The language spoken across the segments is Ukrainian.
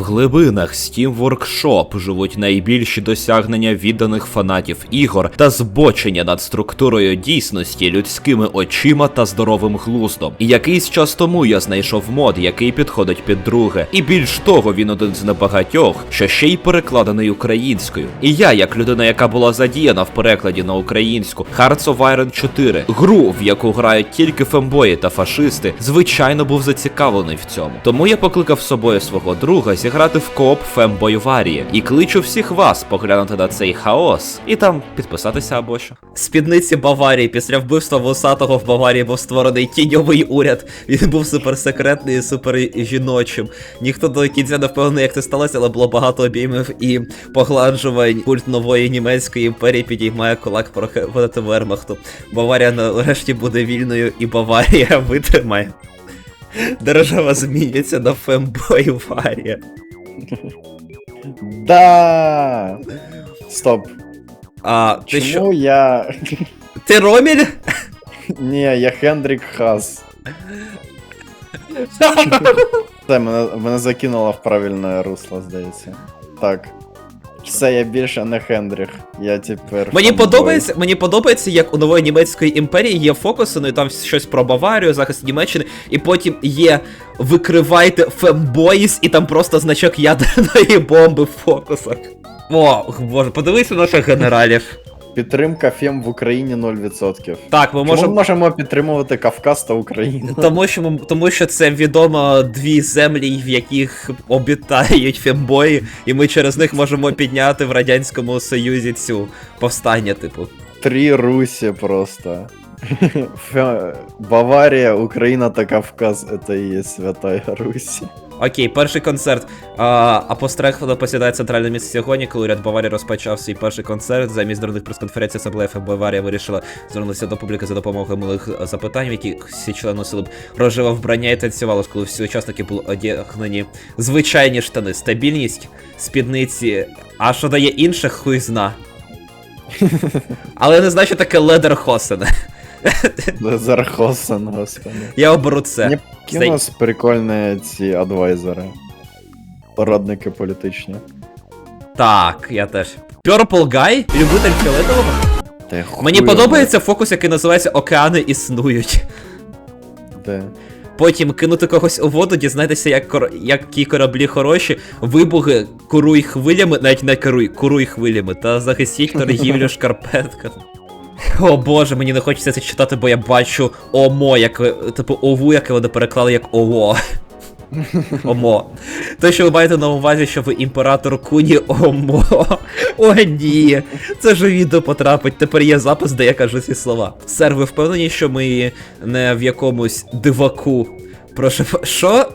В глибинах Steam Workshop живуть найбільші досягнення відданих фанатів ігор та збочення над структурою дійсності людськими очима та здоровим глуздом. І якийсь час тому я знайшов мод, який підходить під друге. І більш того, він один з небагатьох, що ще й перекладений українською. І я, як людина, яка була задіяна в перекладі на українську Hearts of Iron 4, гру, в яку грають тільки фембої та фашисти, звичайно був зацікавлений в цьому. Тому я покликав з собою свого друга зіграти в кооп фембойварії і кличу всіх вас поглянути на цей хаос і там підписатися або що. Спідниці Баварії після вбивства вусатого в Баварії був створений тіньовий уряд. Він був суперсекретний і супер жіночим. Ніхто до кінця не впевнений, як це сталося, але було багато обіймів і погладжувань. Культ нової німецької імперії підіймає кулак проти Вермахту. Баварія нарешті буде вільною, і Баварія витримає. Держава змінюється на фембой Варія. Да! Стоп. А ти Чому що? я. Ти Роміль? Ні, я Хендрік Хас. Це мене, мене закинуло в правильне русло, здається. Так. Все, я більше не Хендріх. Я тепер. Мені подобається, мені подобається, як у нової німецької імперії є фокуси, ну і там щось про Баварію, захист Німеччини, і потім є викривайте фембоїс, і там просто значок ядерної бомби в фокусах. О, боже, подивися наших генералів. Підтримка ФЕМ в Україні 0%. Так, ми Чому ми можемо. можемо підтримувати Кавказ та Україну? Тому що, ми- тому що це відомо дві землі, в яких обітають фембої, і ми через них можемо підняти в Радянському Союзі цю повстання, типу. Три Русі просто. Баварія, Україна та Кавказ це і є Святая Русі. Окей, перший концерт. А, Апострехло посідає центральне місце сьогодні, коли уряд Баварії розпочав свій перший концерт. Замість дурних прес-конференцій Асамблея ФМ Баварія вирішила звернутися до публіки за допомогою милих запитань, в які всі члени носили б рожеве вбрання і танцювали, коли всі учасники були одягнені звичайні штани, стабільність, спідниці. А що дає інших, хуй зна. Але я не знаю, що таке ледерхосен. Зархосен, господи. Я оберу це. Мені кинулось прикольні ці адвайзери. Порадники політичні. Так, я теж. Purple Guy? Любитель фіолетового? Та Мені подобається фокус, який називається Океани існують. Де? Потім кинути когось у воду, дізнайтеся, як кор... які кораблі хороші, вибухи, куруй хвилями, навіть не керуй, куруй хвилями, та захистіть торгівлю шкарпетками. О боже, мені не хочеться це читати, бо я бачу омо, як типу ову, яке вони переклали як ово. Омо. Те, що ви маєте на увазі, що ви імператор Куні Омо. О, ні. Це ж відео потрапить. Тепер є запис, де я кажу ці слова. Сер, ви впевнені, що ми не в якомусь диваку. Прошу, що?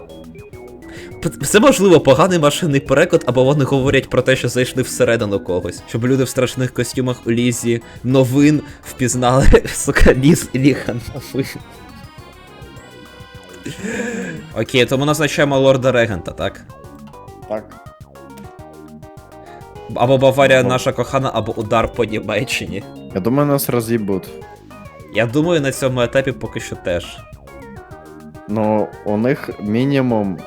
Це можливо поганий машинний переклад, або вони говорять про те, що зайшли всередину когось. Щоб люди в страшних костюмах у лізі новин впізнали, сука, ліз ліха новин. Окей, то ми назначаємо лорда регента, так? Так. Або Баварія Або- наша кохана, або удар по Німеччині. Я думаю, нас роз'їбуть. Я думаю, на цьому етапі поки що теж. Ну, у них мінімум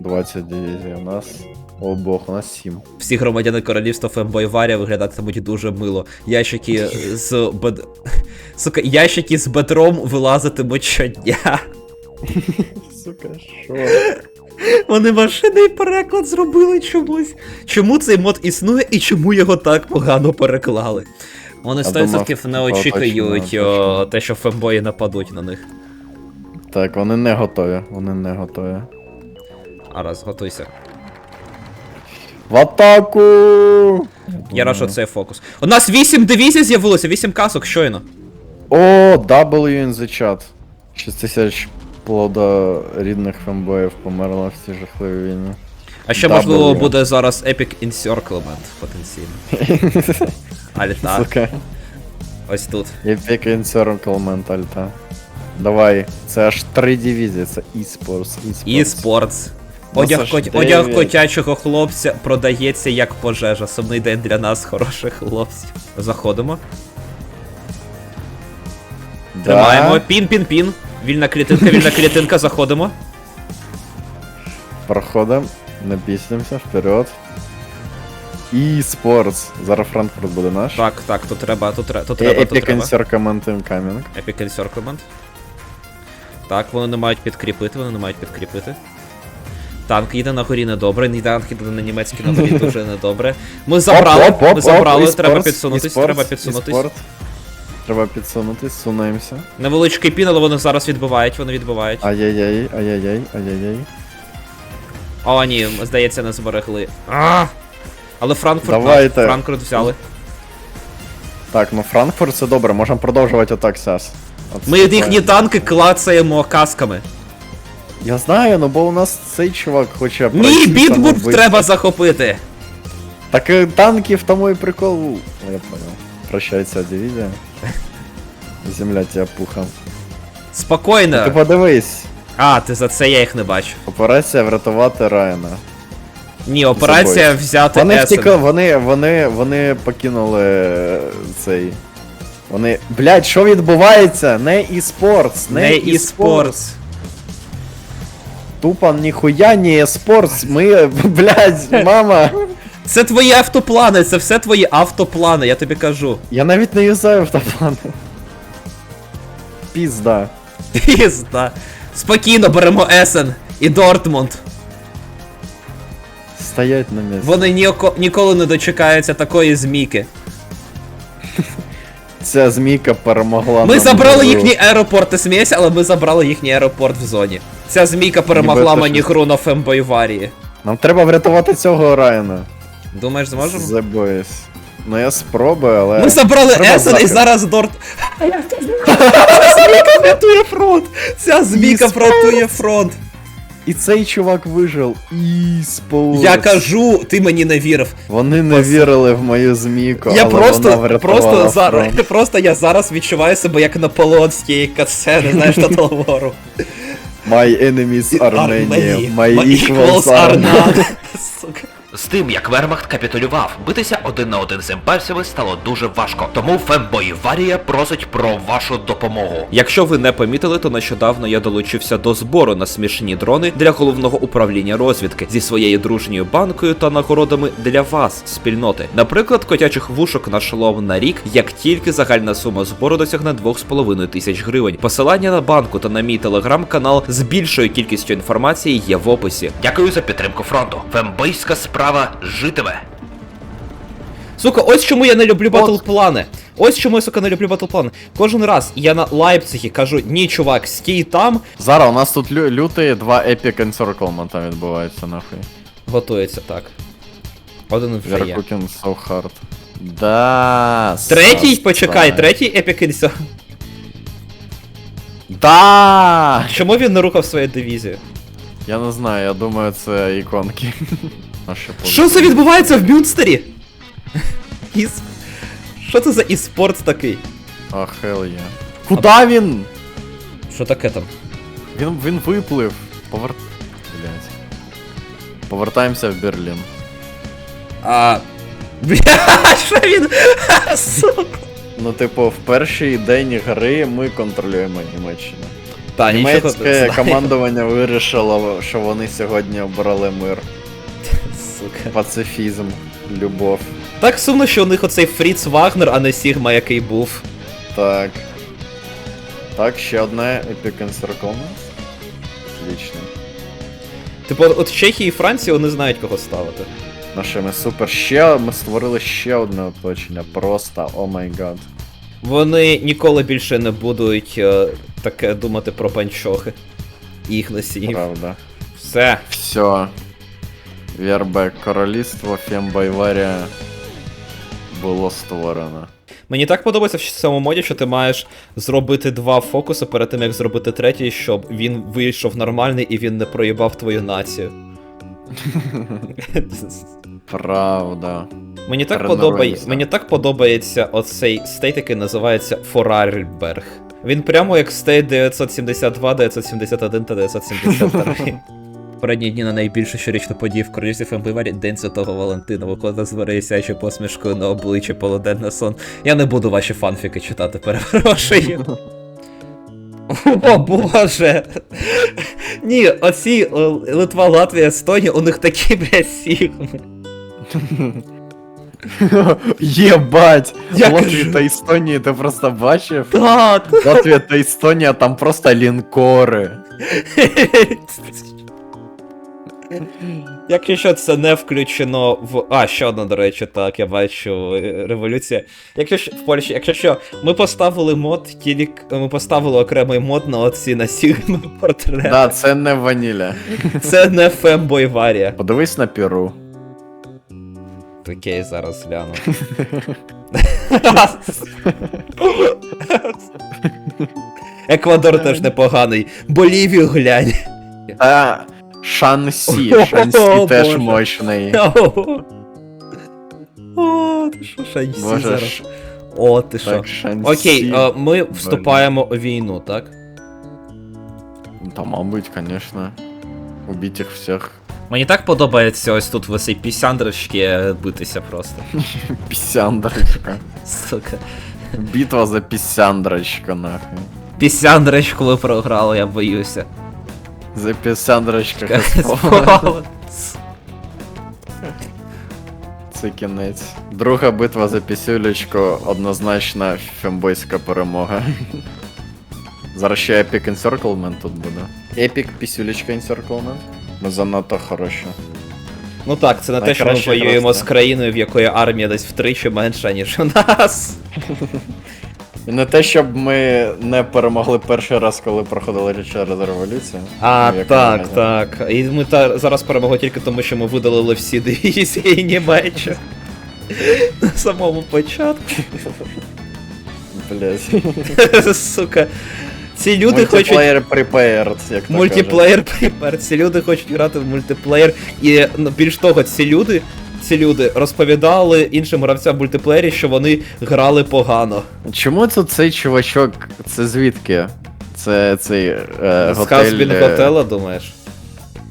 20 дивізій, у нас. О бог, у нас 7. Всі громадяни королівства Фембойварія виглядатимуть дуже мило. Ящики з бед... Сука, ящики з бедром вилазитимуть щодня. Сука, що? Вони машинний переклад зробили чомусь. Чому цей мод існує і чому його так погано переклали? Вони 100% не очікують те, що фембої нападуть на них. Так, вони не готові, вони не готові. А раз, готуйся. В атаку! Я рад, що це фокус. У нас 8 дивізій з'явилося, 8 касок щойно. О, W in the chat. 6 тисяч плодорідних фембоїв померло в цій жахливій війні. А ще можливо буде зараз Epic Encirclement потенційно. Альта. Ось тут. Epic Encirclement альта. Давай, це аж три дивізії, це eSports. Спортс. Одяг, кот... Одяг котячого хлопця продається як пожежа. Сумний день для нас, хороших хлопців. Заходимо. Тримаємо. Пін, пін, пін. Вільна клітинка, вільна клітинка, заходимо. Проходимо. Не піснімося, вперед. І спортс. Зараз Франкфурт буде наш. Так, так, тут треба, тут треба, тут треба, Epic. Encirclement Incoming. Epic Encirclement. Так, вони не мають підкріпити, вони не мають підкріпити. Танк їде на горі недобре, ні танк їде на німецькій на горі дуже недобре. Ми забрали, Оп, оп, оп, ми забрали, оп, треба підсунутись, треба підсунутись. Треба підсунутись, сунемося. Невеличкий пін, але вони зараз відбивають, вони відбивають. Ай-яй-яй, ай-яй-яй, ай-яй-яй. О, ні, здається, не зберегли. А! Але Франкфурт, Давайте. наш, Франкфурт взяли. Так, ну Франкфурт це добре, можемо продовжувати зараз. От Ми їхні танки клацаємо касками. Я знаю, ну бо у нас цей чувак хоче Ні, пройти Бітбург треба захопити. Так і танки в тому і прикол. Ну, Я понял. Прощається дивізія. Земля тебе пуха. Ти Спокійно. подивись. А, ти за це я їх не бачу. Операція врятувати Райана. Ні, операція Забой. взяти Вони Есен. втікли, вони, вони, вони покинули е, цей. Вони. Блять, що відбувається? Не e-sports, не, Не e-sports. Тупо ніхуя не e-sports. Ми, блять, мама. Це твої автоплани, це все твої автоплани, я тобі кажу. Я навіть не юзаю автоплани. Пізда. Пізда. Спокійно беремо Есен і Дортмунд. Стоять на місці. Вони ніоко- ніколи не дочекаються такої змійки. Ця змійка перемогла. Ми забрали їхній аеропорт і смієшся, але ми забрали їхній аеропорт в зоні. Ця змійка перемогла Ніби це мені щось. гру на Фембойварії. Нам треба врятувати цього Райана. Думаєш, зможемо? The boys. Ну я спробую, але. Ми забрали Треба Есен і захист. зараз Дорт. Змійка врятує фронт! Ця змійка E-sports. врятує фронт! І цей чувак вижив. І спорт. Я кажу, ти мені не вірив. Вони не вірили в мою змійку. Я але вона просто, врятувала просто зараз, фронт. просто я зараз відчуваю себе як Наполеон з тієї катсцени, знаєш, Total War. My enemies are many. My equals are none. none. З тим, як Вермахт капітулював, битися один на один з імперцями стало дуже важко. Тому Фембой Варія просить про вашу допомогу. Якщо ви не помітили, то нещодавно я долучився до збору на смішні дрони для головного управління розвідки зі своєю дружньою банкою та нагородами для вас, спільноти. Наприклад, котячих вушок на шолом на рік, як тільки загальна сума збору досягне 2,5 тисяч гривень. Посилання на банку та на мій телеграм-канал з більшою кількістю інформації є в описі. Дякую за підтримку фронту. Фембойська справа житиме. Сука, ось чому я не люблю батлплани. Ось чому я, сука, не люблю батлплани. Кожен раз я на Лайпцигі кажу, ні, чувак, стій там, Зараз у нас тут лю- лютий два Epic Encirclement там відбуваються нахуй. готується так. Один вже We're є. cooking so hard. Да. Третій, почекай, третій епік інсо. Да! Чому він не рухав свою дивізію? Я не знаю, я думаю, це іконки. А що Що це відбувається в Мюнстері? Іс... Що це за іспорт такий? А, хел є. Куда він? Що таке там? Він, він виплив. Повер... Блять. Повертаємося в Берлін. А. Бля, що він? Сука. Ну, типу, в перший день гри ми контролюємо Німеччину. Та, нічого не Німецьке знаю. командування вирішило, що вони сьогодні обрали мир. Сука. Пацифізм, любов. Так сумно, що у них оцей Фріц Вагнер, а не Сігма, який був. Так. Так, ще одне Epic Encirclement. Отлично. Типу, от Чехії і Франції вони знають кого ставити. Наше ми супер. Ще ми створили ще одне оточення. Просто, о май гад. Вони ніколи більше не будуть е, таке думати про панчохи. І їх носіїв. Правда. Все. Все. Вербек королівство Фембайварія було створено. Мені так подобається в цьому моді, що ти маєш зробити два фокуси перед тим, як зробити третій, щоб він вийшов нормальний і він не проїбав твою націю. Правда. Мені так, Тренуємося. подобає... Мені так подобається оцей стейт, який називається Форарльберг. Він прямо як стейт 972, 971 та 973. Передні дні на найбільшу щорічну подію в королівстві Фембиварі День Святого Валентина, виходить з вирисячою посмішкою на обличчі полуденна сон. Я не буду ваші фанфіки читати, перепрошую. О боже! Ні, оці е, Литва, Латвія, Естонія, у них такі, блядь, сігми. Єбать! Я Латвії та Естонії ти просто бачив? Так. Латвія та Естонія там просто лінкори. Якщо це не включено в. А, ще одна, до речі, так, я бачу е, революція. Якщо що, в Польщі, якщо що, ми поставили мод, тільки ми поставили окремий мод на оці на Сігма портрети. Да, це не ваніля. Це не фембой варія. Подивись на Перу. Окей, зараз гляну. Еквадор теж непоганий. Болівію глянь. Шансі, Шансі теж мощний. О, ти що, шансі зараз. О, ти що. Окей, е, ми вступаємо у війну, так? Та мабуть, конечно. Убить їх всіх. Мені так подобається ось тут в цій пісяндрочці битися просто. Пісяндрочка. Сука. Битва за пісяндрочка, нахуй. Пісяндрочку ви програли, я боюся. За пісяндрочка. Це кінець. Друга битва за пісюлечку однозначно фембойська перемога. Зараз ще Epic Encirclement тут буде. Epic пісюлечка Encirclement. Ми занадто хороші. Ну так, це не те, що ми воюємо з країною, в якої армія десь втричі менша, ніж у нас. І не те, щоб ми не перемогли перший раз, коли проходили через революцію. А, Ну, так, на так. І ми та зараз перемогли тільки тому, що ми видалили всі дивізії Німеччини. На самому початку. Блять. Сука. Ці люди хочуть. Мультиплеєр prepared, як то Мультиплеєр припер. Ці люди хочуть грати в мультиплеєр. І ну, більш того, ці люди. Ці люди розповідали іншим гравцям в мультиплеєрі, що вони грали погано. Чому тут цей чувачок? Це звідки? Це цей е, З готель. Казбін е, готела, думаєш?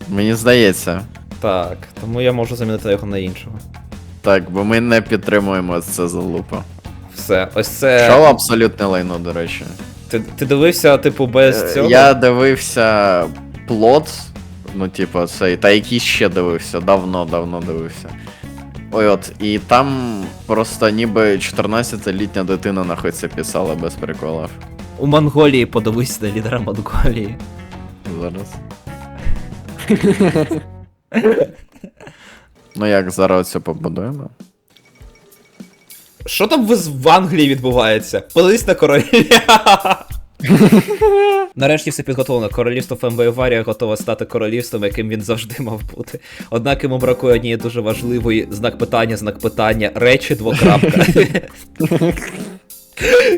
Мені здається. Так, тому я можу замінити його на іншого. Так, бо ми не підтримуємо це залупа. Все, ось це. Шоу абсолютне лайно, до речі. Ти, ти дивився, типу, без Е, цього? Я дивився плот, ну, типу, цей, та який ще дивився, давно, давно дивився. Ой, от, і там просто ніби 14-літня дитина нахуй це писала без приколів. У Монголії подивись на лідера Монголії. Зараз. ну як, зараз це побудуємо? Що там в Англії відбувається? Подивись на короля. Нарешті все підготовлено. Королівство Фембоєварія готове стати королівством, яким він завжди мав бути. Однак йому бракує однієї дуже важливої знак питання, знак питання, речі двокрапка.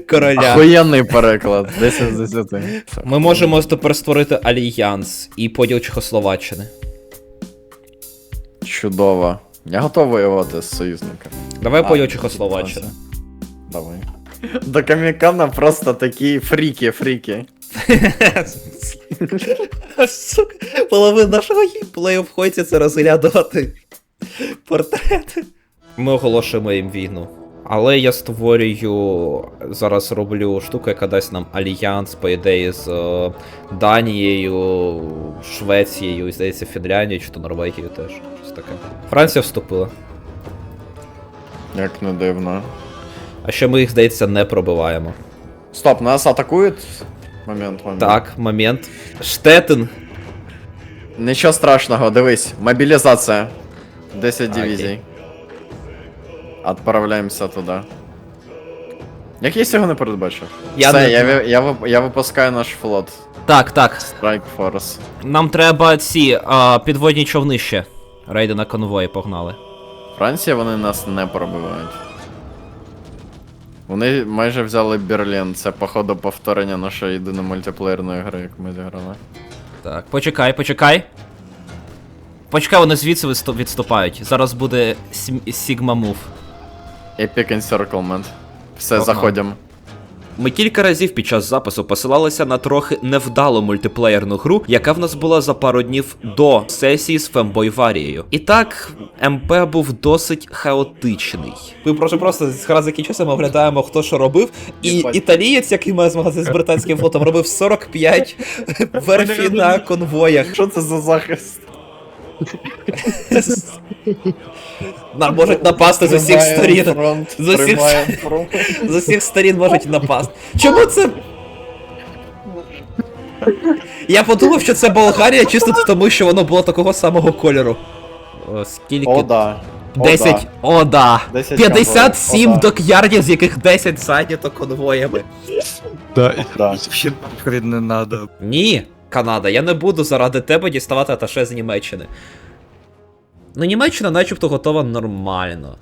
Короля. Охуєнний переклад, 10 з 10. Ми можемо тепер створити альянс і поділ Чехословаччини. Чудово. Я готовий воювати з союзниками. Давай поділ Чехословаччини. Давай. До Камікана просто такі фріки, фріки. Сука, половина нашого геймплею входить це розглядати портрети. Ми оголошуємо їм війну. Але я створюю, зараз роблю штуку, яка дасть нам альянс, по ідеї, з е, Данією, Швецією, і здається, Фінляндією чи то Норвегією теж. Щось таке. Франція вступила. Як не дивно. А ще ми їх, здається, не пробиваємо. Стоп, нас атакують? Момент, момент. Так, момент. Штетин. Нічого страшного, дивись. Мобілізація. 10 Окей. дивізій. Отправляємося туди. Як я цього не передбачив? Я Все, не- я, ви- я, я випускаю наш флот. Так, так. Strike Force. Нам треба ці а, підводні човни ще. Рейди на конвої погнали. Франція вони нас не пробивають. Вони майже взяли Берлін. Це, походу, повторення нашої єдиної мультиплеєрної гри, як ми зіграли. Так, почекай, почекай. Почекай, вони звідси відступають. Зараз буде Sigma Move. Epic Encirclement. Все, заходимо. Ми кілька разів під час запису посилалися на трохи невдалу мультиплеєрну гру, яка в нас була за пару днів до сесії з фембойварією. І так, МП був досить хаотичний. Ми прошу просто гра закінчилася, ми оглядаємо, хто що робив. І італієць, який має змагатися з британським флотом, робив 45 верфі на конвоях. Що це за захист? Нам можуть напасти з усіх сторін. З усіх- З усіх сторін можуть напасти. Чому це? Я подумав, що це Болгарія чисто тому, що воно було такого самого кольору. О, скільки? О, да. 10. О, да. 57 конвоїв. О, да. докярдів, з яких 10 зайнято конвоями. Да. Вообще нахрен не надо. Ні, Канада, я не буду заради тебе діставати аташе з Німеччини. Ну, Німеччина начебто готова нормально.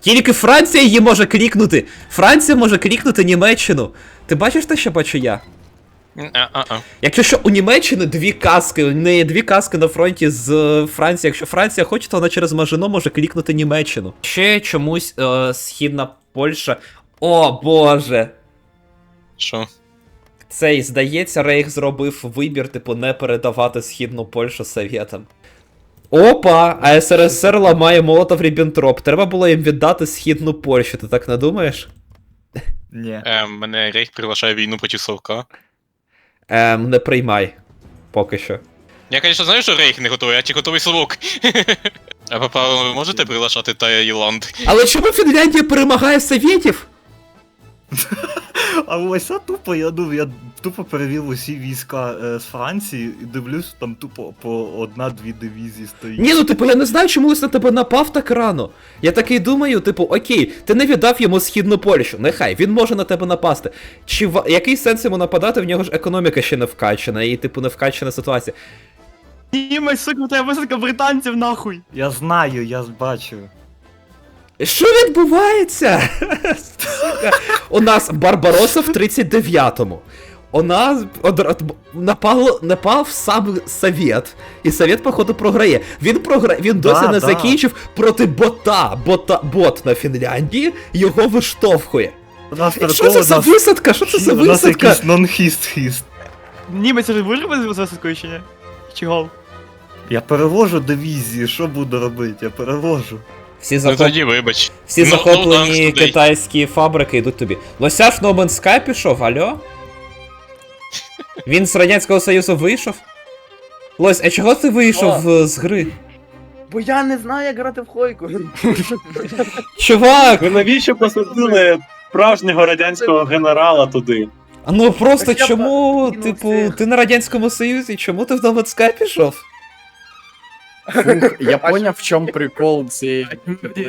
Тільки Франція її може клікнути. Франція може клікнути Німеччину. Ти бачиш те, що бачу я? А-а-а. Якщо що у Німеччини дві каски, у неї дві каски на фронті з е, Франції. Якщо Франція хоче, то вона через Мажино може клікнути Німеччину. Ще чомусь е, східна Польща. О боже! Що? Цей, здається, Рейх зробив вибір, типу, не передавати східну Польщу совєтам. Опа! А СРСР ламає молотов Ріббентроп. Треба було їм віддати східну Польщу, ти так не думаєш? Не. Е, мене Рейх приглашає війну проти Совка. Ем, не приймай. Поки що. Я, звісно, знаю, що Рейх не готовий, а чи готовий Совок. А по правилам ви можете приглашати Таїланд? Але чому Фінляндія перемагає совєтів? А ось тупо я ну, я тупо перевів усі війська е, з Франції і дивлюсь, там тупо по одна-дві дивізії стоїть. Ні, ну типу, я не знаю, чому ось на тебе напав так рано. Я такий думаю, типу, окей, ти не віддав йому східну Польщу. Нехай, він може на тебе напасти. Чи ва- який сенс йому нападати? В нього ж економіка ще не вкачана, і типу не вкачана ситуація. Німець, сука, тебе висадка британців нахуй. Я знаю, я бачу. Що відбувається? У нас Барбароса в 39-му. У нас напало, напав сам Совєт, і Совєт, походу, програє. Він програє, він досі Да, не да. закінчив проти бота. бота. Бот на Фінляндії його виштовхує. Що це за висадка? Що це за у нас висадка? якийсь нон-хіст-хіст. Німець вже вижив з висадкою чи ні? Чи гол? Я перевожу дивізії, що буду робити? Я перевожу. Всі, Ну захоп... тоді вибач. Всі Ну, захоплені ну, китайські фабрики йдуть тобі. Лосяш No Man's Sky пішов, алло? Він з Радянського Союзу вийшов? Лось, а чого ти вийшов е, з гри? Бо я не знаю, як грати в хойку. Чувак, Ви навіщо посадили справжнього радянського генерала туди? ну просто Так чому, типу, ти на Радянському Союзі, чому ти в No Man's пішов? Фух, Я поняв, в чому прикол цієї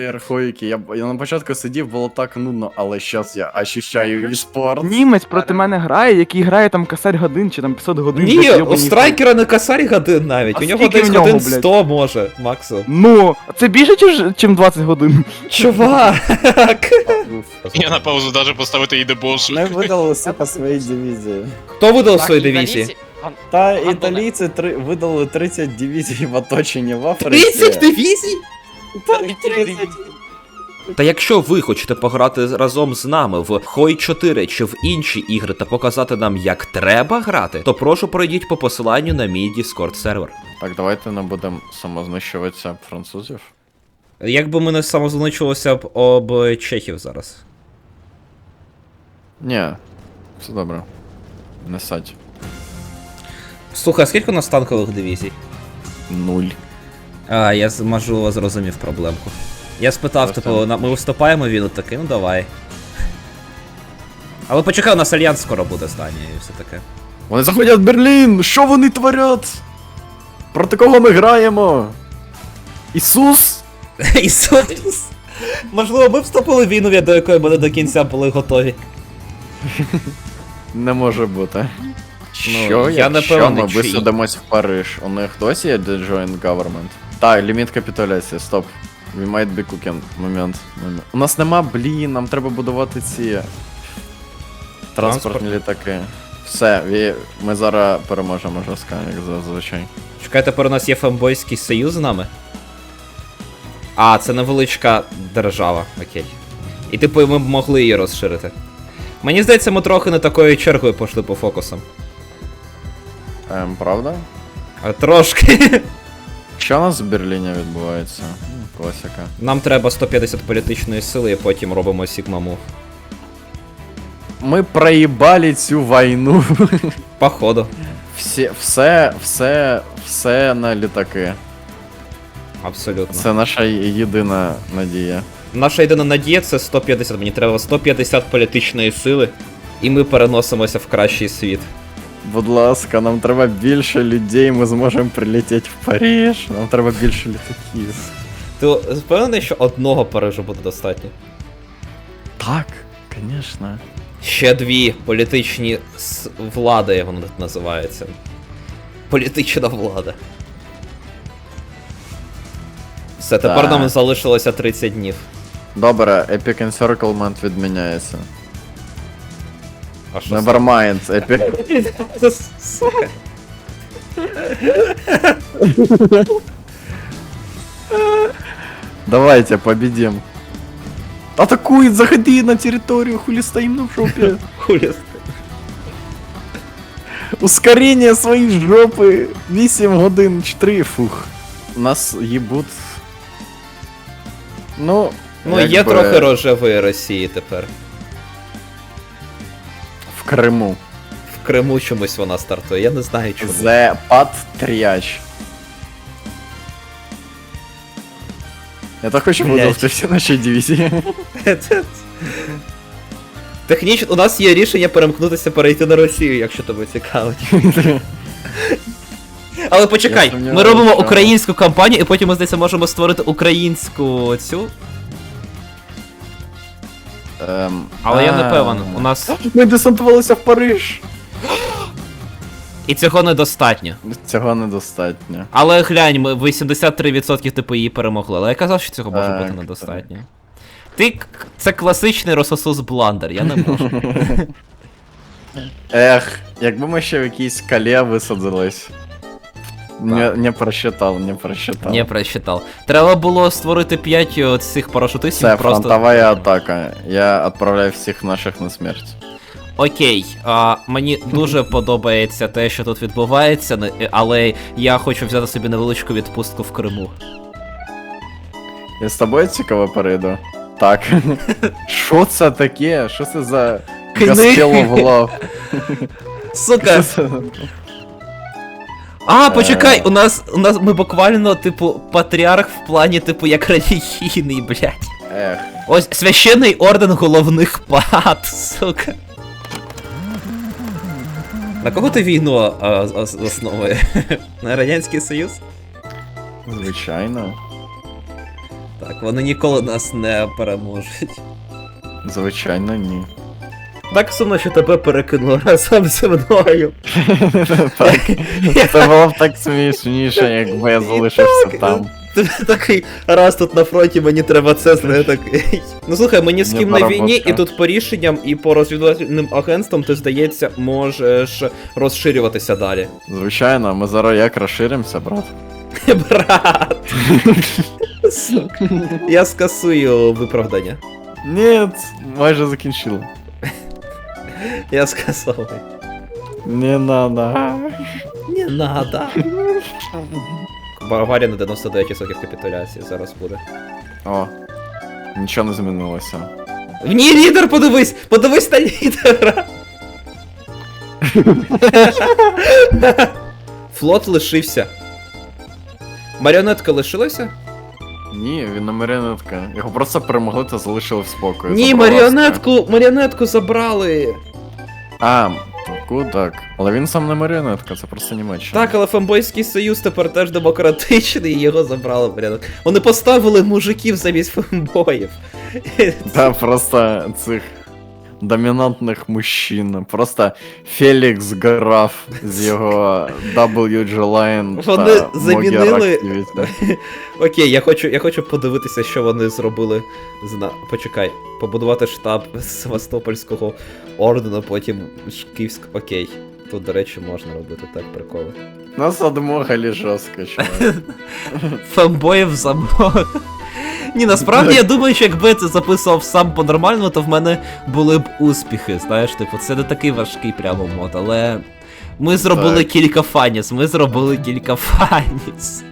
архоїки. Я, я на початку сидів, було так нудно, але зараз я ощущаю і спорт. Німець проти мене грає, який грає там косарь годин чи там 500 годин. Ні, у страйкера не косарь годин навіть, А у нього десь годин блядь? 100 може, максимум. Ну, це більше, чим 20 годин. Чувак! Я на паузу навіть поставити і дебош. Ми видали сука свої дивізії. Хто видав свої дивізії? Та італійці три, видали 30 дивізій в оточенні в Африці. 30 дивізій? Та якщо ви хочете пограти разом з нами в Хой 4 чи в інші ігри та показати нам, як треба грати, то прошу пройдіть по посиланню на мій Discord сервер. Так, давайте не будемо самознищуватися французів. Якби ми не самозвинувачувалися б об чехів зараз. Ні, все добре. Не садь. Слухай, а скільки у нас танкових дивізій? Нуль. А, я можливо зрозумів проблемку. Я спитав, Просто- типу, ми виступаємо він такий, ну давай. Але почекай, у нас альянс скоро буде з Данією і все таке. Вони заходять в Берлін! Що вони творять? Проти кого ми граємо? Ісус? Ісус! Можливо, ми вступили в війну, до якої ми не до кінця були готові. Не може бути. Ну, Що, я не якщо певний, ми висадимось в Париж? У них досі є The Joint Government? Так, ліміт капітуляції, стоп. We might be cooking. Момент. момент. У нас нема, блін, нам треба будувати ці транспортні літаки. Все, ві- ми зараз переможемо жорстко, як зазвичай. Чекай, тепер у нас є фембойський союз з нами. А, це невеличка держава, окей. І типу ми б могли її розширити. Мені здається, ми трохи не такою чергою пішли по фокусам. Ем, правда? А трошки. Що у нас в Берліні відбувається? Ну, Класика. Нам треба 150 політичної сили, і потім робимо Move. Ми проїбали цю війну. Походу. Всі, все, все, все на літаки. Абсолютно. Це наша єдина надія. Наша єдина надія це 150. Мені треба 150 політичної сили, і ми переносимося в кращий світ. Будь ласка, нам треба більше людей, ми зможемо прилетіти в Париж. Нам треба більше літаків. Ти впевнений, що одного Парижу буде достатньо? Так, звісно. Ще дві політичні с- влади, як воно тут називається. Політична влада. Все, тепер Так. нам залишилося 30 днів. Добре, Epic Encirclement відміняється. А що це? Nevermind, Epic. Сука. Давайте победим. Атакует, заходи на территорию, хули стоим на жопе. Хулі. Ускорение своей жопы. 8 годин 4, фух. Нас їбуть. Ну, Ну, якби є трохи рожевої Росії тепер. В Криму. В Криму чомусь вона стартує, я не знаю чому. The Patriarch. Я так хочу Блядь. всі наші дивізії. Технічно, у нас є рішення перемкнутися перейти на Росію, якщо тебе цікавить. Але почекай, ми робимо що- українську кампанію, і потім ми здається можемо створити українську цю. Ем, Але я не певен. У нас. Ми десантувалися в Париж. І цього недостатньо. Цього недостатньо. Але глянь, ми 83% типу її перемогли. Але я казав, що цього може Так, бути недостатньо. Ти к- це класичний Рососус бландер, я не можу. Ех, якби ми ще в якійсь кале висадились. Не, не просчитав, не просчитав. Не прочитав. Треба було створити 5 цих парашутистів Це просто. фронтова атака. Я відправляю всіх наших на смерть. Окей, а, мені дуже подобається те, що тут відбувається, але я хочу взяти собі невеличку відпустку в Криму. Я з тобою цікаво перейду. Так. Що це таке? Що це за Кни- Гаспелов лав? Сука! А, почекай, у нас у нас ми буквально, типу, патріарх в плані, типу, як релігійний, блядь. Ех. Ось священний орден головних пад, сука. На кого ти війну а, з- На Радянський Союз? Звичайно. Так, вони ніколи нас не переможуть. Звичайно, ні. Так сумно, що тебе перекинуло разом зі мною. Так. Це було б так смішніше, якби я залишився там. Такий, раз тут на фронті мені треба це знає такий. Ну слухай, мені з ким на війні, і тут по рішенням і по розвідувальним агентствам ти, здається, можеш розширюватися далі. Звичайно, ми зараз як розширимося, брат. Брат. Я скасую виправдання. Ні, майже закінчили. Я скасовую. Не надо. Не надо. Баварія на 99% капітуляції зараз буде. О, нічого не змінилося. В ній лідер, подивись! Подивись на лідера! Флот лишився. Маріонетка лишилася? Ні, він не маріонетка. Його просто перемогли та залишили в спокою. Ні, маріонетку! Маріонетку забрали! А, таку. Але він сам не маріонетка, це просто Німеччина. Так, але Фембойський союз тепер теж демократичний, і його забрали маріонетку. Вони поставили мужиків замість фембоїв. Та просто цих домінантних мужчин. Просто Фелікс Граф з його WG Line Вони замінили- Окей, я хочу, я хочу подивитися, що вони зробили. Зна... Почекай, побудувати штаб Севастопольського ордену, потім Київськ. Окей. Тут, до речі, можна робити так приколи. Нас одмогали жорстко, чувак. Фембоїв замов. Ні, насправді я думаю, що якби це записував сам по-нормальному, то в мене були б успіхи. Знаєш, типу, це не такий важкий прямо мод, але. Ми зробили Так. кілька фаніс, ми зробили кілька фаніс.